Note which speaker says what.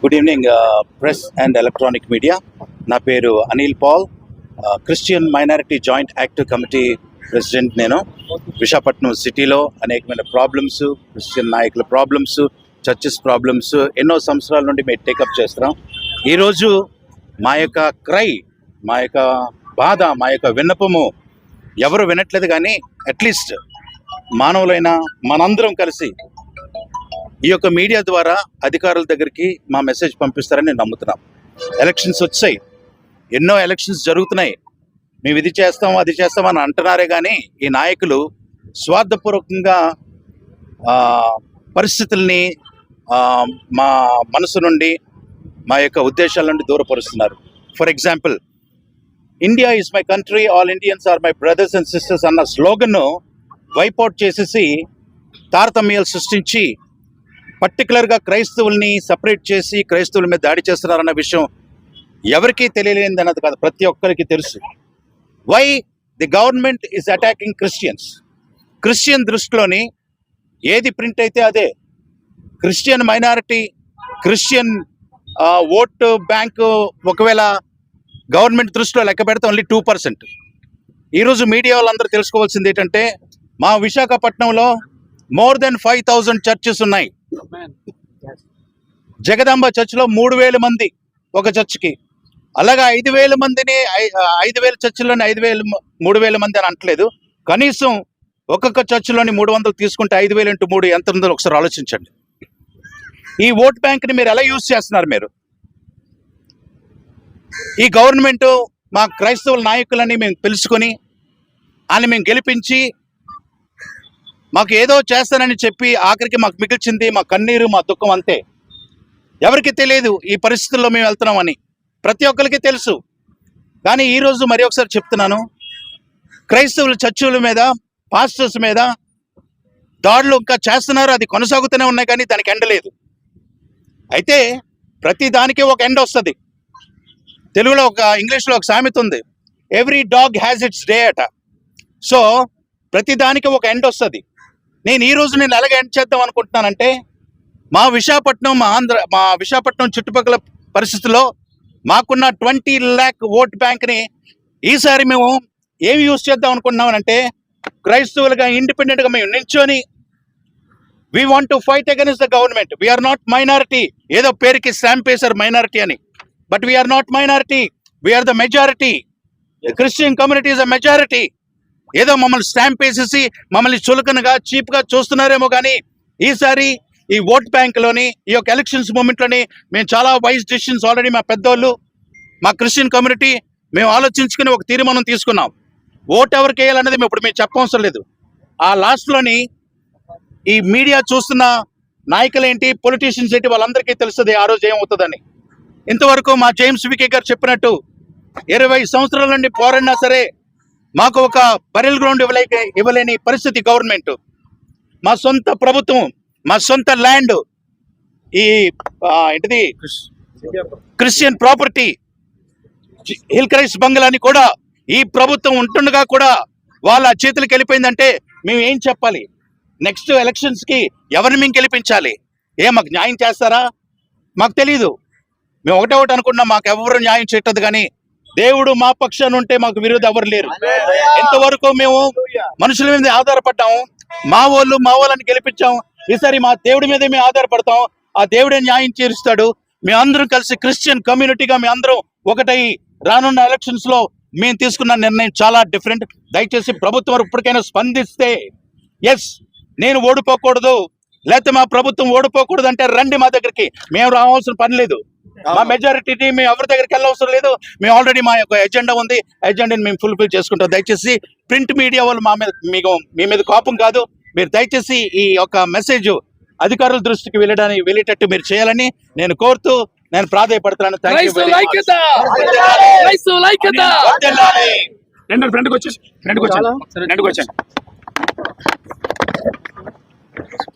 Speaker 1: Good evening press and electronic media నా పేరు Anil Paul. Christian minority joint active committee president నేను. విశాఖపట్నం సిటీలో అనేకమైన ప్రాబ్లమ్స్ క్రిస్టియన్ నాయకుల ప్రాబ్లమ్స్ చర్చెస్ ప్రాబ్లమ్స్ ఎన్నో సంవత్సరాల నుండి మేము టేకప్ చేస్తున్నాం. ఈరోజు మా యొక్క క్రై మా యొక్క బాధ మా యొక్క విన్నపము ఎవరు వినట్లేదు కానీ అట్లీస్ట్ మానవులైన మనందరం కలిసి ఈ యొక్క మీడియా ద్వారా అధికారుల దగ్గరికి మా మెసేజ్ పంపిస్తారని నేను నమ్ముతున్నాం. ఎలక్షన్స్ వచ్చాయి. ఎన్నో ఎలక్షన్స్ జరుగుతున్నాయి. మేము ఇది చేస్తాం అది చేస్తాం అని అంటున్నారే కానీ ఈ నాయకులు స్వార్థపూర్వకంగా పరిస్థితుల్ని మా మనసు నుండి మా యొక్క ఉద్దేశాల నుండి దూరపరుస్తున్నారు. For example India is my country all Indians are my brothers and sisters అన్న స్లోగన్ను వైపౌట్ చేసేసి తారతమ్యాలు సృష్టించి పర్టికులర్గా క్రైస్తవుల్ని సపరేట్ చేసి క్రైస్తవుల మీద దాడి చేస్తున్నారన్న విషయం ఎవరికీ తెలియలేనిది అన్నది కాదు ప్రతి ఒక్కరికి తెలుసు. Why the government is attacking Christians Christian దృష్టిలోని ఏది ప్రింట్ అయితే అదే. Christian minority Christian vote bank ఒకవేళ గవర్నమెంట్ దృష్టిలో లెక్క పెడితే ఓన్లీ టూ పర్సెంట్ ఈరోజు మీడియా వాళ్ళందరూ తెలుసుకోవాల్సింది ఏంటంటే మా విశాఖపట్నంలో more than five thousand churches ఉన్నాయి. జగదాంబ చర్చిలో మూడు వేల మంది ఒక చర్చికి. అలాగా ఐదు వేల మందిని ఐ- ఐదు వేల చర్చిలోని ఐదు వేల మూడు వేల మంది అని అంటలేదు కనీసం ఒక్కొక్క చర్చిలోని మూడు వందలు తీసుకుంటే ఐదు వేలు ఇంటూ మూడు ఎంత ఉందో ఒకసారి ఆలోచించండి. ఈ ఓట్ బ్యాంక్ని మీరు ఎలా యూజ్ చేస్తున్నారు మీరు? ఈ గవర్నమెంట్ మా క్రైస్తవుల నాయకులని మేము తెలుసుకొని అని మేము గెలిపించి మాకు ఏదో చేస్తానని చెప్పి ఆఖరికి మాకు మిగిల్చింది మా కన్నీరు మా దుఃఖం అంతే. ఎవరికి తెలియదు ఈ పరిస్థితుల్లో మేము వెళ్తున్నామని. ప్రతి ఒక్కరికి తెలుసు. కానీ ఈరోజు మరి ఒకసారి చెప్తున్నాను. క్రైస్తవుల చర్చుల మీద పాస్టర్స్ మీద దాడులు ఇంకా చేస్తున్నారు అది కొనసాగుతూనే ఉన్నాయి కానీ దానికి ఎండ లేదు. అయితే ప్రతి దానికి ఒక ఎండ వస్తుంది. తెలుగులో ఒక ఇంగ్లీష్లో ఒక సామెత ఉంది. Every dog has its day అట. సో ప్రతి దానికి ఒక ఎండ్ వస్తుంది. నేను ఈ రోజు నేను ఎలాగ ఎండ్ చేద్దాం అనుకుంటున్నానంటే మా విశాఖపట్నం మా ఆంధ్ర మా విశాఖపట్నం చుట్టుపక్కల పరిస్థితుల్లో మాకున్న ట్వంటీ ల్యాక్ ఓట్ బ్యాంక్ని ఈసారి మేము ఏమి యూజ్ చేద్దాం అనుకుంటున్నామనంటే క్రైస్తవులుగా ఇండిపెండెంట్గా మేము నిల్చొని we want to fight against the government we are not minority ఏదో పేరుకి స్టాంప్ వేశారు మైనారిటీ అని. But we are not minority we are the majority Christian community is a majority ఏదో మమ్మల్ని స్టాంప్ వేసేసి మమ్మల్ని చులకనగా చీప్గా చూస్తున్నారేమో కానీ ఈసారి ఈ ఓట్ బ్యాంక్లోని ఈ యొక్క ఎలక్షన్స్ మూమెంట్లోని మేము చాలా వైస్ డిసిషన్స్ ఆల్రెడీ మా పెద్దోళ్ళు మా క్రిస్టియన్ కమ్యూనిటీ మేము ఆలోచించుకుని ఒక తీర్మానం తీసుకున్నాం. ఓట్ ఎవరికి వేయాలనేది మేము ఇప్పుడు మేము చెప్పవసరం లేదు. ఆ లాస్ట్లోని ఈ మీడియా చూస్తున్న నాయకులు ఏంటి పొలిటీషియన్స్ ఏంటి వాళ్ళందరికీ తెలుస్తుంది ఆ రోజు ఏమవుతుందని. ఇంతవరకు మా జేమ్స్ వికే గారు చెప్పినట్టు ఇరవై సంవత్సరాల నుండి పోరాడినా సరే మాకు ఒక బరిల్ గ్రౌండ్ ఇవ్వలేక ఇవ్వలేని పరిస్థితి గవర్నమెంట్. మా సొంత ప్రభుత్వం మా సొంత ల్యాండ్ ఈ ఏంటిది? క్రిస్టియన్ ప్రాపర్టీ హిల్ క్రైస్ట్ బంగ్లాని కూడా ఈ ప్రభుత్వం ఉంటుండగా కూడా వాళ్ళ చేతులకు వెళ్ళిపోయిందంటే మేము ఏం చెప్పాలి? నెక్స్ట్ ఎలక్షన్స్కి ఎవరిని మేము గెలిపించాలి? ఏ మాకు న్యాయం చేస్తారా? మాకు తెలియదు మేము ఒకటే ఒకటి అనుకున్నాం మాకు ఎవరు న్యాయం చేయటది కానీ దేవుడు మా పక్షాన ఉంటే మాకు విరోధి ఎవరు లేరు. ఇంతవరకు మేము మనుషుల మీద ఆధారపడ్డాము. మా వాళ్ళు మా వాళ్ళని గెలిపించాం ఈసారి మా దేవుడి మీద మేము ఆధారపడతాం ఆ దేవుడే న్యాయం తీరుస్తాడు. మీ అందరం కలిసి క్రిస్టియన్ కమ్యూనిటీగా మీ అందరం ఒకటై రానున్న ఎలక్షన్స్లో మేము తీసుకున్న నిర్ణయం చాలా డిఫరెంట్ దయచేసి ప్రభుత్వం ఇప్పటికైనా స్పందిస్తే ఎస్ నేను ఓడిపోకూడదు. లేకపోతే మా ప్రభుత్వం ఓడిపోకూడదు అంటే రండి మా దగ్గరికి. మేము రావాల్సిన పని లేదు. మా మెజారిటీని మేము ఎవరి దగ్గరికి వెళ్ళవసరం లేదు. మేము ఆల్రెడీ మా యొక్క ఎజెండా ఉంది. ఎజెండాని మేము ఫుల్ఫిల్ చేసుకుంటాం. దయచేసి ప్రింట్ మీడియా వాళ్ళు మా మీద మీకు మీ మీద కోపం కాదు. మీరు దయచేసి ఈ యొక్క మెసేజ్ అధికారుల దృష్టికి వెళ్ళడానికి వెళ్ళేటట్టు మీరు చేయాలని నేను కోరుతూ నేను ప్రాధాయపడుతున్నాను.
Speaker 2: ఫ్రెండ్కి వచ్చేసి ఫ్రెండ్కి వచ్చాను ఫ్రెండ్కి వచ్చాను